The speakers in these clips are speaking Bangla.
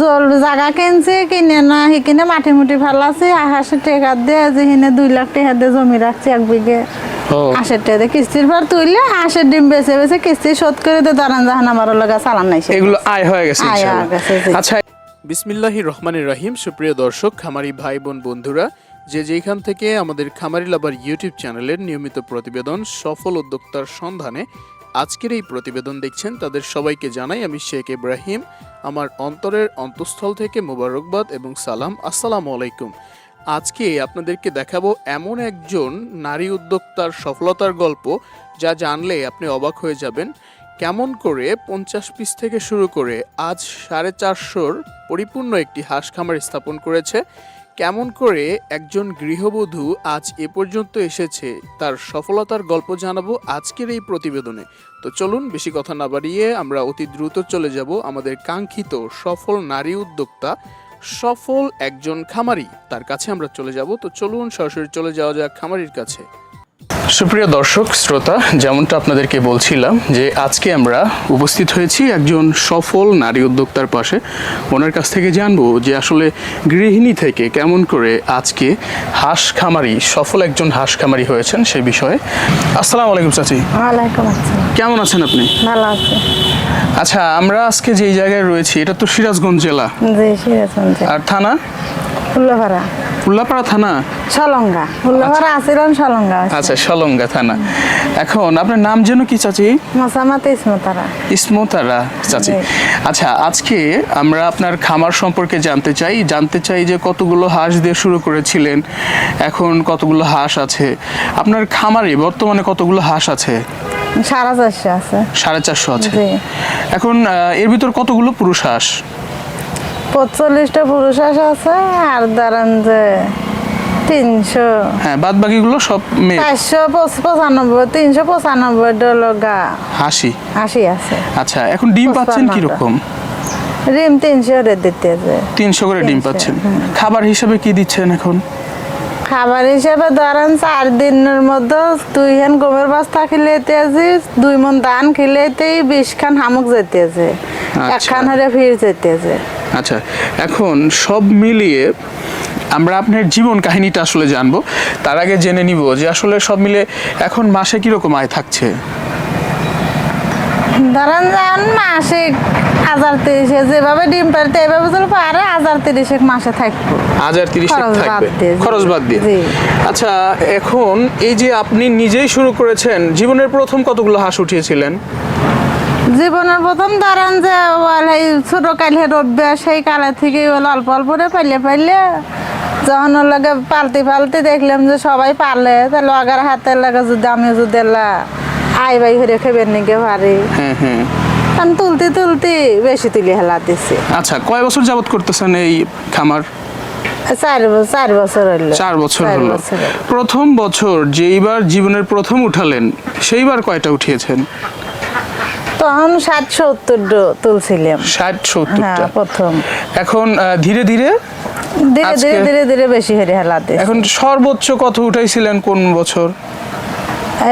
জল জায়গা কিনছি কিনে না কিনে মাটি মুটি ফেলাছি টেকা দিয়ে যে হিনে দুই লাখ টাকা দিয়ে জমি রাখছি এক বিঘে। ও আশের টাকা দিয়ে কিস্তির পর তুললে আশের ডিম বেছে বেছে কিস্তি শোধ করে দিয়ে দাঁড়ান জাহান আমার লগা চালান নাই এগুলো আয় হয়ে গেছে আয় হয়ে গেছে, আচ্ছা বিসমিল্লাহির রহমানির রহিম সুপ্রিয় দর্শক খামারি ভাই বোন বন্ধুরা যে যেখান থেকে আমাদের খামারি লাভার ইউটিউব চ্যানেলের নিয়মিত প্রতিবেদন সফল উদ্যোক্তার সন্ধানে আজকের এই প্রতিবেদন দেখছেন তাদের সবাইকে জানাই আমি শেখ ইব্রাহিম, আমার অন্তরের অন্তঃস্থল থেকে মোবারকবাদ এবং সালাম। আসসালামু আলাইকুম। আজকে আপনাদেরকে দেখাবো এমন একজন নারী উদ্যোক্তার সফলতার গল্প যা জানলে আপনি অবাক হয়ে যাবেন। কেমন করে পঞ্চাশ পিস থেকে শুরু করে আজ সাড়ে চারশোর পরিপূর্ণ একটি হাঁস খামার স্থাপন করেছে কেমন করে একজন গৃহবধূ আজ এ পর্যন্ত এসেছে তার সফলতার গল্প জানাব আজকের এই প্রতিবেদনে। তো চলুন, বেশি কথা না বাড়িয়ে আমরা অতি দ্রুত চলে যাব আমাদের কাঙ্ক্ষিত সফল নারী উদ্যোক্তা সফল একজন খামারি। তার কাছে আমরা চলে যাব। তো চলুন, সরাসরি চলে যাওয়া যাক খামারির কাছে। সুপ্রিয় দর্শক শ্রোতা যেমনটা আপনাদেরকে বলছিলাম যে আজকে আমরা উপস্থিত হয়েছি একজন সফল নারী উদ্যোক্তার পাশে। ওনার কাছ থেকে জানব যে আসলে গৃহিণী থেকে কেমন করে আজকে হাঁস খামারি সফল একজন হাঁস খামারি হয়েছেন সেই বিষয়ে। আসসালামু আলাইকুম চাচি। কেমন আছেন আপনি? ভালো আছে। আচ্ছা আমরা আজকে যেই জায়গায় রয়েছি এটা তো সিরাজগঞ্জ জেলা। যে আর থানা? উল্লাপাড়া থানা? সলঙ্গা। ফুল্লভরা আসিলাম সলঙ্গা আচ্ছা সলঙ্গা থানা। এখন আপনার নাম যেন কি চাচি? মশামাত ইসমতারা। ইসমতারা চাচি। আচ্ছা আজকে আমরা আপনার খামার সম্পর্কে জানতে চাই। জানতে চাই যে কতগুলো হাঁস দিয়ে শুরু করেছিলেন এখন কতগুলো হাঁস আছে। আপনার খামারে বর্তমানে কতগুলো হাঁস আছে? সারা চারশো আছে। সাড়ে চারশো আছে। এখন এর ভিতর কতগুলো পুরুষ হাঁস? পঁচল্লিশটা পুরুষ হাঁস আছে আর ধরেন যে তিনশো। হ্যাঁ বাদ বাকিগুলো সব মেয়ে। চারশো পঁচানব্বই তিনশো পঁচানব্বই ডলগা হাসি। আশি আছে। আচ্ছা এখন ডিম পাচ্ছেন। কীরকম? রিম তিনশো রে দিতে তিনশো করে ডিম পাচ্ছেন। খাবার হিসাবে কি দিচ্ছেন এখন? খাবার হিসাবে ধরেন চার দিনের মধ্যে দুই হেন গমের বস্তা খিলাইতে আছি দুই মন ধান খিলাইতেই বিশ খান হামুক যেতেছে। আচ্ছা। একখান হলে ফির যেতেছে। আচ্ছা এখন সব মিলিয়ে আমরা আপনার জীবন কাহিনীটা আসলে জানব। তার আগে জেনে নিব যে আসলে সব মিলে এখন মাসে কীরকম আয় থাকছে? ধরেন যান মাসে হাজার তিরিশে যেভাবে ডিম পারতে এভাবে যদি পারে হাজার তিরিশে মাসে থাকব। হাজার তিরিশ খরচ বাদ থাকবে। দিয়ে, খরচ বাদ দিয়ে। জি। আচ্ছা এখন এই যে আপনি নিজেই শুরু করেছেন জীবনের প্রথম কতগুলো হাঁস উঠিয়েছিলেন? জীবনের প্রথম ধরেন যে বল এই ছোট কালে রব্বে সেই কালে থেকে অল্প অল্প করে পাইলে পাইলে যখন লাগে পালতে পালতে দেখলাম যে সবাই পারলে তাহলে আগার হাতের লাগে যদি আমি যদি আই বাই হরে খেবেন নাকি পারি কারণ তুলতে তুলতে বেশি তুলি হেলা দিছে। আচ্ছা কয় বছর যাবত করতেছেন এই খামার? চার বছর চার বছর চার বছর চার বছর হলো। প্রথম বছর যেইবার জীবনের প্রথম উঠালেন সেইবার কয়টা উঠিয়েছেন? তখন ষাট সত্তর তুলছিলাম। ষাট হ্যাঁ সত্তরটা প্রথম। এখন ধীরে ধীরে? ধীরে ধীরে ধীরে ধীরে বেশি হেরে হেলাতে এখন সর্বোচ্চ কত উঠাইছিলেন কোন বছর?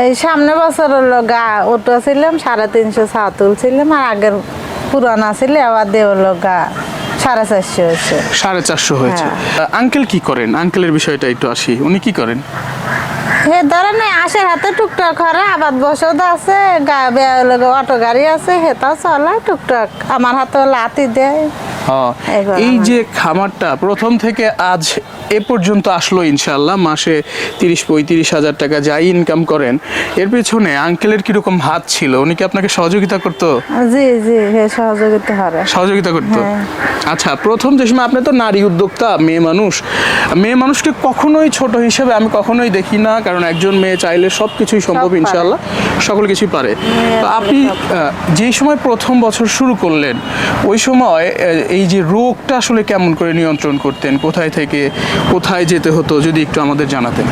এই সামনে বছর হলো গা ওটা ছিলাম সাড়ে তিনশো ছা তুলছিলাম আর আগের পুরানা ছিল আবার দেওয়ার গা সাড়ে চারশো হয়েছে। সাড়ে চারশো হয়েছে। হ্যাঁ। আঙ্কেল কি করেন? আঙ্কেলের বিষয়টা একটু আসি। উনি কি করেন? হে ধরেন আশের হাতে টুকটাক করে আবাদ বসত আছে অটো গাড়ি আছে হেতা চলে টুকটাক। আমার হাতে লাতি দেয়। এই যে খামারটা প্রথম থেকে আজ এ পর্যন্ত আসলো ইনশাল্লাহ মাসে তিরিশ পঁয়ত্রিশ হাজার টাকা যাই ইনকাম করেন। এর পেছনে আঙ্কেলের কীরকম হাত ছিল? উনি কি আপনাকে সহযোগিতা করতো? জি জি সহযোগিতা সহযোগিতা করতো? হ্যাঁ। আচ্ছা প্রথম যে সময় আপনি তো নারী উদ্যোক্তা মেয়ে মানুষ। মেয়ে মানুষকে কখনোই ছোট হিসেবে আমি কখনোই দেখি না কারণ একজন মেয়ে চাইলে সব কিছুই সম্ভব ইনশাল্লাহ সকল কিছুই পারে। তো আপনি যেই সময় প্রথম বছর শুরু করলেন ওই সময় এই যে রোগটা আসলে কেমন করে নিয়ন্ত্রণ করতেন? কোথায় থেকে কোথায় যেতে হতো? যদি একটু আমাদের জানাতেন।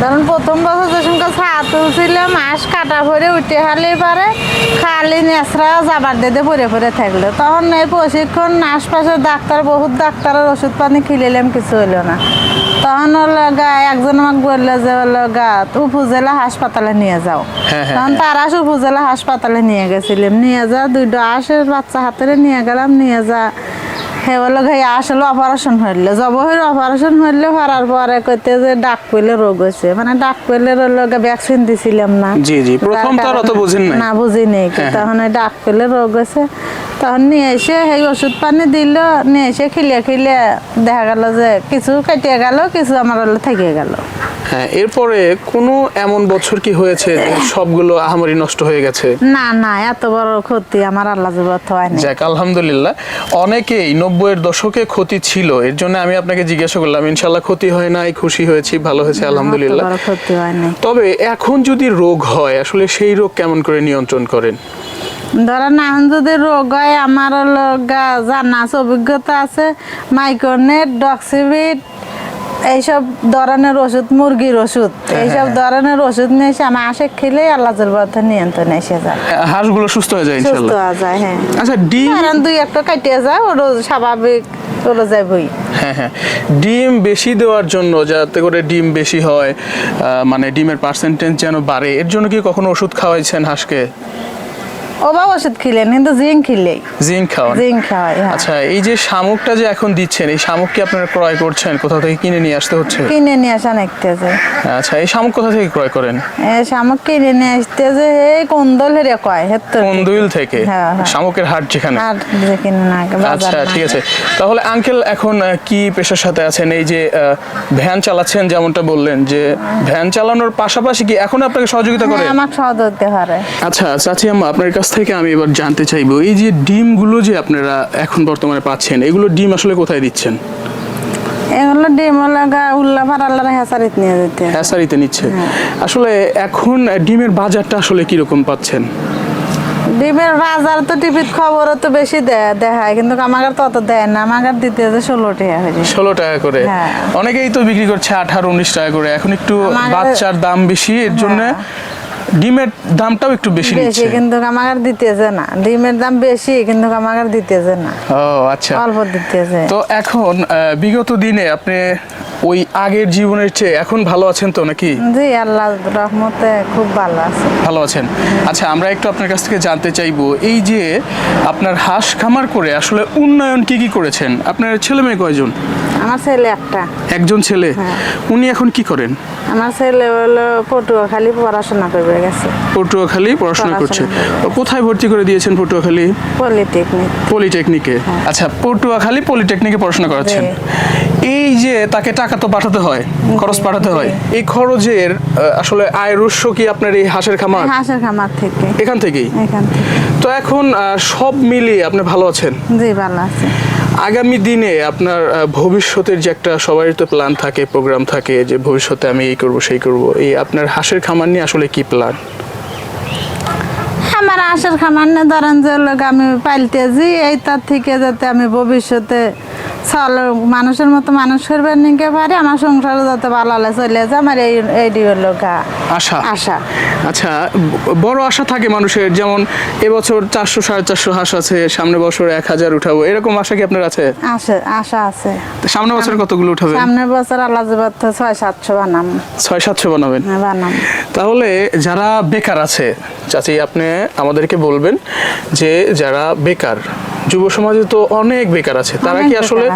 ধরুন প্রথম বছর যে সঙ্গে ছা তুলছিল মাস কাটা ভরে উঠে হালি পারে খালি নেসরা যাবার দিতে পরে পরে থাকল। তখন এই প্রশিক্ষণ আশপাশের ডাক্তার বহুত ডাক্তারের ওষুধ পানি খিলিলাম কিছু হইল না। তখন হলো গা একজন আমাকে বলল যে হলো গা উপজেলা হাসপাতালে নিয়ে যাও। হ্যাঁ, হ্যাঁ, তখন তারা উপজেলা হাসপাতালে নিয়ে গেছিলাম। নিয়ে যা দুইটা আশের বাচ্চা হাতে নিয়ে গেলাম নিয়ে যা। আসলে অপারেশন হইল জব হইলে অপারেশন হইলে হওয়ার পরে কইতে যে ডাক পেলে রোগ হয়েছে মানে ডাক পেলে ভ্যাকসিন দিছিলাম না। জি, জি। প্রথম তো অত বুঝেন নাই। না নেই হ্যাঁ, তখন ডাক পেলে রোগ হয়েছে তখন নিয়ে এসে এই ওষুধ পানি দিল নিয়ে এসে খিলে খিলে দেখা গেল যে কিছু কেটে গেল কিছু আমার থেকে গেল। হ্যাঁ এরপরে কোনো এমন বছর কি হয়েছে সবগুলো আহামরি নষ্ট হয়ে গেছে? না না এত বড় ক্ষতি আমার আল্লাহ জগত হয়নি যাক আলহামদুলিল্লাহ। অনেকেই নব্বইয়ের দশকে ক্ষতি ছিল এর জন্য আমি আপনাকে জিজ্ঞাসা করলাম ইনশাল্লাহ ক্ষতি হয় নাই খুশি হয়েছি ভালো হয়েছে আলহামদুলিল্লাহ। তবে এখন যদি রোগ হয় আসলে সেই রোগ কেমন করে নিয়ন্ত্রণ করেন? ধরেন এখন যদি রোগ হয় আমার জানা আছে অভিজ্ঞতা আছে মাইক্রোনেট ডক্সিভিট এইসব ধরনের ওষুধ মুরগির ওষুধ এইসব ধরনের ওষুধ নিয়ে এসে আমার আশে খেলে আল্লাহ পথে নিয়ন্ত্রণ এসে যায়। হাঁসগুলো সুস্থ হয়ে যায় সুস্থ হওয়া যায় হ্যাঁ। আচ্ছা ডিম দুই একটা কাটিয়ে যায় ওরও স্বাভাবিক চলে যায় বই হ্যাঁ হ্যাঁ। ডিম বেশি দেওয়ার জন্য যাতে করে ডিম বেশি হয় মানে ডিমের পার্সেন্টেজ যেন বাড়ে এর জন্য কি কখনো ওষুধ খাওয়াইছেন হাঁসকে? ও বা ওষুধ খিলেন কিন্তু জিঙ্ক খিলেই জিঙ্ক খাওয়ান। জিঙ্ক খাওয়াই হ্যাঁ। আচ্ছা এই যে শামুকটা যে এখন দিচ্ছেন এই শামুক কি আপনারা ক্রয় করছেন? কোথাও থেকে কিনে নিয়ে আসতে হচ্ছে? কিনে নিয়ে আসা নাকতে যে আচ্ছা এই শামুক কোথা থেকে ক্রয় করেন? শামুক কিনে নিয়ে আসতে যে এই কোন্দল হেরে কয় কন্দুইল থেকে। হ্যাঁ, হ্যাঁ। শামুকের হাট যেখানে। আচ্ছা ঠিক আছে। তাহলে আঙ্কেল এখন কি পেশার সাথে আছেন? এই যে ভ্যান চালাচ্ছেন যেমনটা বললেন যে ভ্যান চালানোর পাশাপাশি কি এখন আপনাকে সহযোগিতা করে? হ্যাঁ, আমাকে সহজ হতে পারে আচ্ছা চাচি আম্মা আপনার কাছ থেকে আমি এবার জানতে চাইব এই যে ডিমগুলো যে আপনারা এখন বর্তমানে পাচ্ছেন এগুলো ডিম আসলে কোথায় দিচ্ছেন? এগুলো ডিম হলো গা উল্লা ফারাল্লার হেসারিত নিয়ে যেতে হয়। হ্যাসারিতে নিচ্ছে। হ্যাঁ। আসলে এখন ডিমের বাজারটা আসলে কীরকম পাচ্ছেন? ডিমের বাজার তো টিভির খবরও তো বেশি দেয় দেখায় কিন্তু আমাকে তো অত দেয় না। আমাকে দিতে যে ষোলো টাকা হয়ে ষোলো টাকা করে। হ্যাঁ। অনেকেই তো বিক্রি করছে আঠারো উনিশ টাকা করে। এখন একটু বাচ্চার দাম বেশি এর জন্য ডিমের দামটাও একটু বেশি নিচ্ছে। কিন্তু আমাকে দিতেছে না। ডিমের দাম বেশি কিন্তু আমাকে দিতেছে না। ও আচ্ছা। অল্প দিতেছে। তো এখন বিগত দিনে আপনি ওই আগের জীবনের চেয়ে এখন ভালো আছেন তো নাকি? জি আল্লাহ রহমতে খুব ভালো আছে। ভালো আছেন। আচ্ছা আমরা একটু আপনার কাছ থেকে জানতে চাইব এই যে আপনার হাঁস খামার করে আসলে উন্নয়ন কি কি করেছেন? আপনার ছেলে মেয়ে কয়জন? আমার ছেলে একটা। একজন ছেলে? হ্যাঁ। উনি এখন কি করেন? আমার ছেলে হলো পটুয়াখালী পড়াশোনা করবে গেছে। পটুয়াখালী পড়াশোনা করছে। কোথায় ভর্তি করে দিয়েছেন পটুয়াখালী? পলিটেকনিক। পলিটেকনিকে। আচ্ছা পটুয়াখালী পলিটেকনিকে পড়াশোনা করাচ্ছেন। এই যে তাকে টাকা তো পাঠাতে হয় খরচ পাঠাতে হয় এই খরচের আসলে আয়ের উৎস কি আপনার এই হাঁসের খামার? হাঁসের খামার থেকে। এখান থেকেই? এখান তো এখন সব মিলিয়ে আপনি ভালো আছেন? জি ভালো আছে। আগামী দিনে আপনার ভবিষ্যতের যে একটা সবারই তো প্ল্যান থাকে প্রোগ্রাম থাকে যে ভবিষ্যতে আমি এই করব সেই করব এই আপনার হাঁসের খামার নিয়ে আসলে কি প্ল্যান আমার হাঁসের খামার নিয়ে ধরেন যে লোক আমি পাইলতেছি এই তার থেকে যাতে আমি ভবিষ্যতে মানুষের মতো মানুষ করবে নিকে পারি আমার সংসারে যাতে ভালো হলে চলে যায় আমার এই এই হলো গা। আশা? আশা। আচ্ছা বড় আশা থাকে মানুষের যেমন এবছর চারশো সাড়ে চারশো হাঁস আছে সামনে বছর এক হাজার উঠাবো। এরকম আশা কি আপনার আছে? আশা আশা আছে। সামনে বছর কতগুলো উঠাবে সামনের বছর আল্লাহ ছয় সাতশো বানাম। ছয় সাতশো বানাবেন? হ্যাঁ, বানাম। তাহলে যারা বেকার আছে চাচি আপনি আমাদেরকে বলবেন যে যারা বেকার যুব সমাজে তো অনেক বেকার আছে। তারা কি আসলে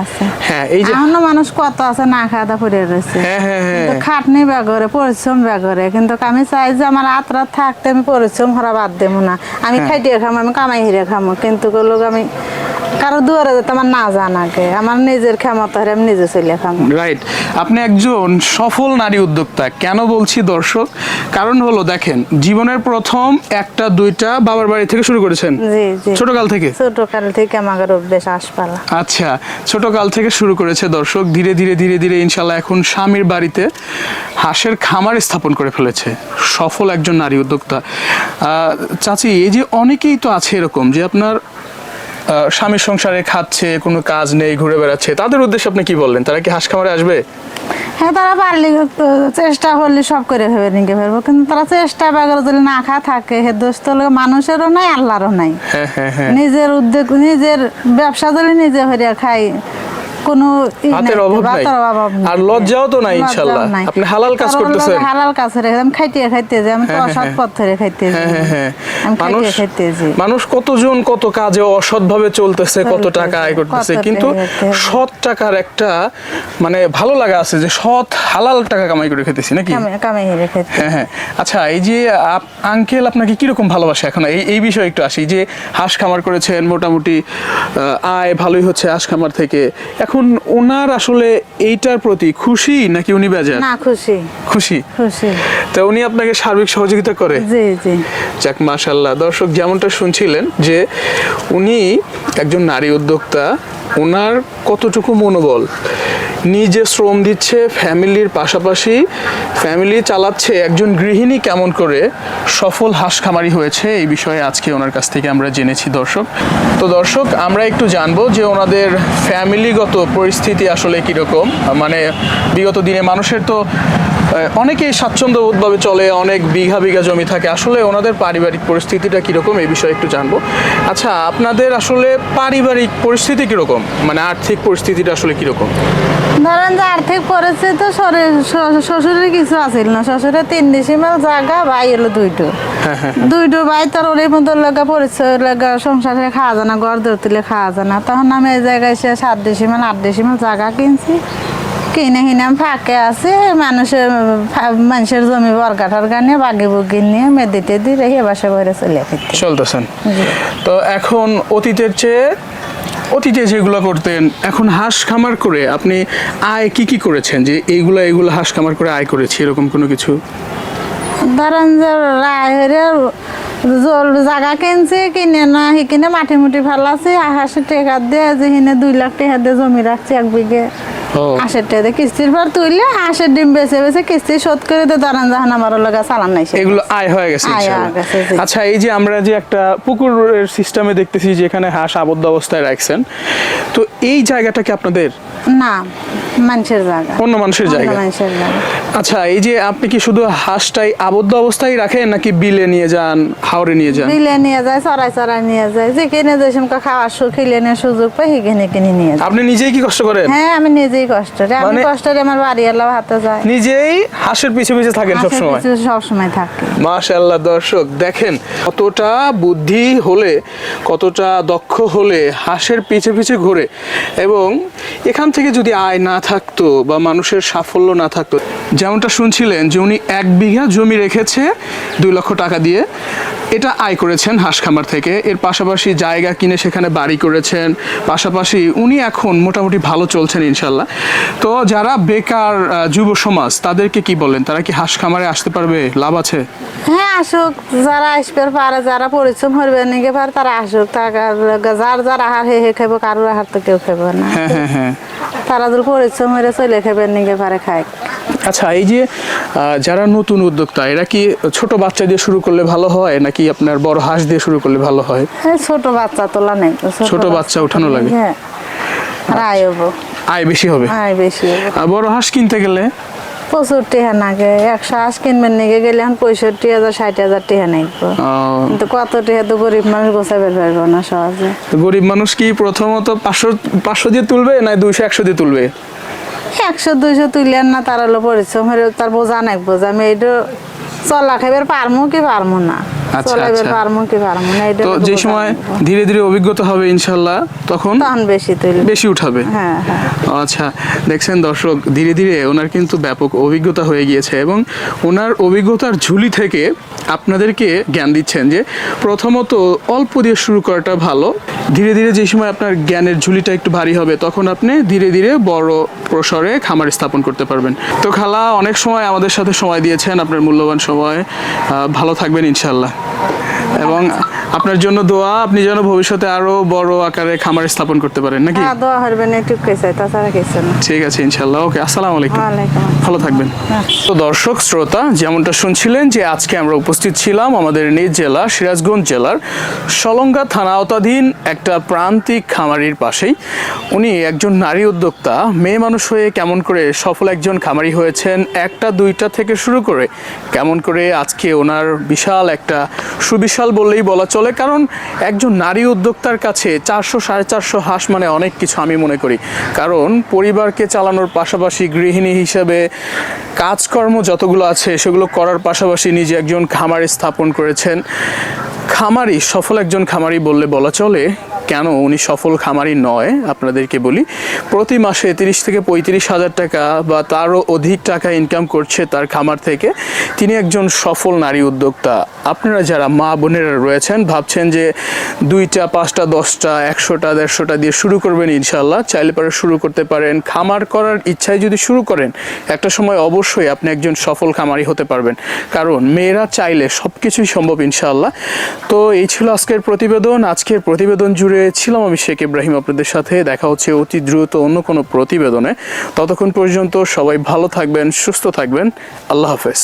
হ্যাঁ এই যে অন্য মানুষ কত আছে না খাওয়া দাওয়া পড়ে রয়েছে। হ্যাঁ হ্যাঁ হ্যাঁ। খাটনি ব্যাগরে পরিশ্রম ব্যাগরে কিন্তু আমি চাই যে আমার হাত রাত থাকতে আমি পরিশ্রম করা বাদ দেবো না। আমি হ্যাঁ। খাইতে খাম আমি কামাই হিরে খামো। কিন্তু লোক আমি কারও দুয়ারে যেতে আমার না জানাকে আমার নিজের ক্ষমতা আমি নিজে চলে খামো। রাইট আপনি একজন সফল নারী উদ্যোক্তা। কেন বলছি দর্শক? কারণ হলো দেখেন জীবনের প্রথম একটা দুইটা বাবার বাড়ি থেকে শুরু করেছেন। জি জি। ছোটকাল থেকে? ছোটকাল থেকে আমাকে অভ্যেস আসপালা। আচ্ছা ছোটকাল থেকে শুরু করেছে দর্শক। ধীরে ধীরে ধীরে ধীরে ইনশাল্লাহ এখন স্বামীর বাড়িতে হাঁসের খামার স্থাপন করে ফেলেছে। সফল একজন নারী উদ্যোক্তা। আহ, চাচি এই যে অনেকেই তো আছে এরকম যে আপনার স্বামীর সংসারে খাচ্ছে কোনো কাজ নেই ঘুরে বেড়াচ্ছে তাদের উদ্দেশ্যে আপনি কি বললেন? তারা কি হাঁস খামারে আসবে? হ্যাঁ তারা পারলে চেষ্টা করলে সব করে ভেবে নিকে ফেলব কিন্তু তারা চেষ্টা বাগার যদি না খা থাকে। হে দোষ তো মানুষেরও নাই আল্লাহরও নাই। হ্যাঁ হ্যাঁ হ্যাঁ। নিজের উদ্যোগ নিজের ব্যবসা যদি নিজে হরিয়া খাই কোনো হাতের অভাব নাই। আর লজ্জাও তো নাই। নাই। আপনি হালাল কাজ করতেছেন। হালাল কাজ রে আমি খাইতে খাইতে যাই আমি তো হ্যাঁ, হ্যাঁ, অসৎ হ্যাঁ। পথ ধরে খাইতে মানুষ মানুষ কতজন কত কাজে অসৎভাবে চলতেছে কত টাকা আয় করতেছে কিন্তু। সৎ টাকার একটা মানে ভালো লাগা আছে যে সৎ হালাল টাকা কামাই করে খেতেছি নাকি কামে কামে হেরে খাইতে হ্যাঁ হ্যাঁ আচ্ছা এই যে আঙ্কেল আপনাকে কীরকম ভালোবাসে এখন এই এই বিষয়ে একটু আসি যে হাঁস খামার করেছেন মোটামুটি আহ, আয় ভালোই হচ্ছে হাঁস খামার থেকে এখন ওনার আসলে এইটার প্রতি খুশি নাকি উনি বেজার? না খুশি। খুশি? খুশি। তো উনি আপনাকে সার্বিক সহযোগিতা করে? জি জি। যাক মাশাল্লাহ দর্শক যেমনটা শুনছিলেন যে উনি একজন নারী উদ্যোক্তা ওনার কতটুকু মনোবল? নিজে শ্রম দিচ্ছে, ফ্যামিলির পাশাপাশি ফ্যামিলি চালাচ্ছে। একজন গৃহিণী কেমন করে সফল হাঁস খামারি হয়েছে, এই বিষয়ে আজকে ওনার কাছ থেকে আমরা জেনেছি, দর্শক। তো দর্শক, আমরা একটু জানব যে ওনাদের ফ্যামিলিগত পরিস্থিতি আসলে কীরকম। মানে বিগত দিনে মানুষের তো অনেকেই স্বাচ্ছন্দ্যবোধভাবে চলে অনেক বিঘা বিঘা জমি থাকে। আসলে ওনাদের পারিবারিক পরিস্থিতিটা কীরকম এই বিষয়ে একটু জানব। আচ্ছা আপনাদের আসলে পারিবারিক পরিস্থিতি কীরকম? মানে আর্থিক পরিস্থিতিটা আসলে কীরকম? ধরেন যে আর্থিক পরিস্থিতি তো শ্বশুরের কিছু আছিল না। শ্বশুরের তিন ডিসিমাল জায়গা ভাই এলো দুইটো। হ্যাঁ হ্যাঁ দুইটো ভাই তার ওর মতো লাগা পরিচয় লাগা সংসারে খাওয়া জানা ঘর ধরতিলে খাওয়া জানা তখন আমি এই জায়গায় সে সাত ডিসিমাল আট ডিসিমাল জায়গা কিনছি। কিনে কিনে ফাঁকে আছি মানুষের মানুষের জমি বরগাঠার গানে বাগি বুগি নিয়ে মেদি টেদি রেখে বাসা করে চলে ফিরতে চলতেছেন। তো এখন অতীতের চেয়ে অতীতে যেগুলো করতেন এখন হাঁস খামার করে আপনি আয় কি কি করেছেন? যে এইগুলো এইগুলো হাঁস খামার করে আয় করেছি এরকম কোনো কিছু? ধরেন যে রায় জল জায়গা কিনছি কিনে না কিনে মাটি মুটি ফেলাছি আশি টাকা দিয়ে যেখানে দুই লাখ টাকা দিয়ে জমি রাখছি এক বিঘে। ও আশের টাকা কিস্তির পর তুললে হাঁসের ডিম বেছে বেছে কিস্তি শোধ করে আমার লগা চালান নাই এগুলো আয় হয়ে গেছে। আচ্ছা এই যে আমরা যে একটা পুকুরের সিস্টেমে দেখতেছি যে এখানে হাঁস আবদ্ধ অবস্থায় রাখছেন তো এই জায়গাটা কি আপনাদের? না মানুষের জায়গা। অন্য মানুষের মানুষের জায়গা। আচ্ছা এই যে আপনি কি শুধু হাঁসটাই আবদ্ধ অবস্থায় রাখেন নাকি বিলে নিয়ে যান হাওড়ে নিয়ে যান। বিলে নিয়ে যায় চড়াই চড়াই নিয়ে যায়। যে সময় খাওয়ার সুখ খিলে নিয়ে সুযোগ পাই সেখানে কিনে নিয়ে যায়। আপনি নিজেই কি কষ্ট করেন? হ্যাঁ আমি নিজেই কষ্ট রে আমি মানে- কষ্ট রে আমার বাড়ি এলাও হাতে যায়। নিজেই হাঁসের পিছে পিছে থাকেন হাঁসের সবসময়? পিছু সবসময় থাকে। মাশাল্লাহ দর্শক দেখেন কতটা বুদ্ধি হলে কতটা দক্ষ হলে হাঁসের পিছে পিছে ঘুরে। এবং এখান থেকে যদি আয় না থাকতো বা মানুষের সাফল্য না থাকতো যেমনটা শুনছিলেন যে উনি এক বিঘা জমি রেখেছে দুই লক্ষ টাকা দিয়ে। এটা আয় করেছেন হাঁস খামার থেকে। এর পাশাপাশি জায়গা কিনে সেখানে বাড়ি করেছেন। পাশাপাশি উনি এখন মোটামুটি ভালো চলছেন ইনশাল্লাহ। তো যারা বেকার যুব সমাজ তাদেরকে কি বলেন? তারা কি হাঁস খামারে আসতে পারবে? লাভ আছে? হ্যাঁ আসুক। যারা আসবে পারে যারা পরিশ্রম করবে নাকি পারে তারা আসুক। যার যার আহার হে হে খাব কারোর আহার তো কেউ খাবে না। হ্যাঁ হ্যাঁ হ্যাঁ। তারা যদি পরিশ্রম করে চলে খাবে নাকি পারে খায় আচ্ছা এই যে যারা নতুন উদ্যোক্তা এরা কি ছোট বাচ্চা দিয়ে শুরু করলে ভালো হয় নাকি আপনার বড় হাঁস দিয়ে শুরু করলে ভালো হয়? এই ছোট বাচ্চা তোলা নেই ছোট বাচ্চা। উঠানো লাগে। হ্যাঁ আয় হব। আয় বেশি হবে? আয় বেশি হব। আর বড় হাঁস কিনতে গেলে? প্রচুর টেহা নাগে একশো হাঁস কিনবেন নাকি গেলে এখন পঁয়ষট্টি হাজার ষাট হাজার টেহা কিন্তু কত টেহা তো গরিব মানুষ গোছাবে পারব না সহজে। গরিব মানুষ কি প্রথমত পাঁচশো পাঁচশো দিয়ে তুলবে না দুইশো একশো দিয়ে তুলবে? একশো দুইশো তুইলেন না তার হলো পরিশ্রম। হলে তার বোঝা নাকবো যে আমি এইটা চলা খাইবার পারমু কি পারমু না? আচ্ছা, আচ্ছা। তো যে সময় ধীরে ধীরে অভিজ্ঞতা হবে ইনশাল্লাহ তখন বেশি বেশি উঠাবে। হ্যাঁ হ্যাঁ। আচ্ছা দেখছেন দর্শক ধীরে ধীরে ওনার কিন্তু ব্যাপক অভিজ্ঞতা হয়ে গিয়েছে এবং ওনার অভিজ্ঞতার ঝুলি থেকে আপনাদেরকে জ্ঞান দিচ্ছেন যে প্রথমত অল্প দিয়ে শুরু করাটা ভালো। ধীরে ধীরে যে সময় আপনার জ্ঞানের ঝুলিটা একটু ভারী হবে, তখন আপনি ধীরে ধীরে বড় প্রসরে খামার স্থাপন করতে পারবেন। তো খালা, অনেক সময় আমাদের সাথে সময় দিয়েছেন আপনার মূল্যবান সময়। ভালো থাকবেন ইনশাল্লাহ এবং আপনার জন্য দোয়া আপনি যেন ভবিষ্যতে আরও বড় আকারে খামার স্থাপন করতে পারেন নাকি? হ্যাঁ দোয়া হরবেন একটু কেছে তাছাড়া কিছু না। ঠিক আছে ইনশাল্লাহ ওকে আসসালামু আলাইকুম। আসসালাম। ভালো থাকবেন। হ্যাঁ। তো দর্শক শ্রোতা যেমনটা শুনছিলেন যে আজকে আমরা উপস্থিত ছিলাম আমাদের নিজ জেলা সিরাজগঞ্জ জেলার সলঙ্গা থানা আওতাধীন একটা প্রান্তিক খামারির পাশেই। উনি একজন নারী উদ্যোক্তা মেয়ে মানুষ হয়ে কেমন করে সফল একজন খামারি হয়েছেন একটা দুইটা থেকে শুরু করে কেমন করে আজকে ওনার বিশাল একটা সুবিশাল বললেই বলা চলে। চলে, কারণ একজন নারী উদ্যোক্তার কাছে চারশো সাড়ে চারশো হাঁস মানে অনেক কিছু আমি মনে করি। কারণ পরিবারকে চালানোর পাশাপাশি গৃহিণী হিসেবে কাজকর্ম যতগুলো আছে, সেগুলো করার পাশাপাশি নিজে একজন খামারে স্থাপন করেছেন। খামারি, সফল একজন খামারি বললে বলা চলে কেন উনি সফল খামারি নয়? আপনাদেরকে বলি, প্রতি মাসে তিরিশ থেকে পঁয়ত্রিশ হাজার টাকা বা তারও অধিক টাকা ইনকাম করছে তার খামার থেকে তিনি একজন সফল নারী উদ্যোক্তা। আপনারা যারা মা বোনেরা রয়েছেন, ভাবছেন যে দুইটা, পাঁচটা, দশটা, একশোটা, দেড়শোটা দিয়ে শুরু করবেন ইনশাল্লাহ চাইলে পরে শুরু করতে পারেন। খামার করার ইচ্ছায় যদি শুরু করেন, একটা সময় অবশ্যই আপনি একজন সফল খামারি হতে পারবেন। কারণ মেয়েরা চাইলে সব কিছুই সম্ভব ইনশাল্লাহ তো এই ছিল আজকের প্রতিবেদন। আজকের প্রতিবেদন জুড়ে ছিলাম আমি শেখ ইব্রাহিম আপনাদের সাথে। দেখা হচ্ছে অতি দ্রুত অন্য কোনো প্রতিবেদনে। ততক্ষণ পর্যন্ত সবাই ভালো থাকবেন, সুস্থ থাকবেন। আল্লাহ হাফেজ।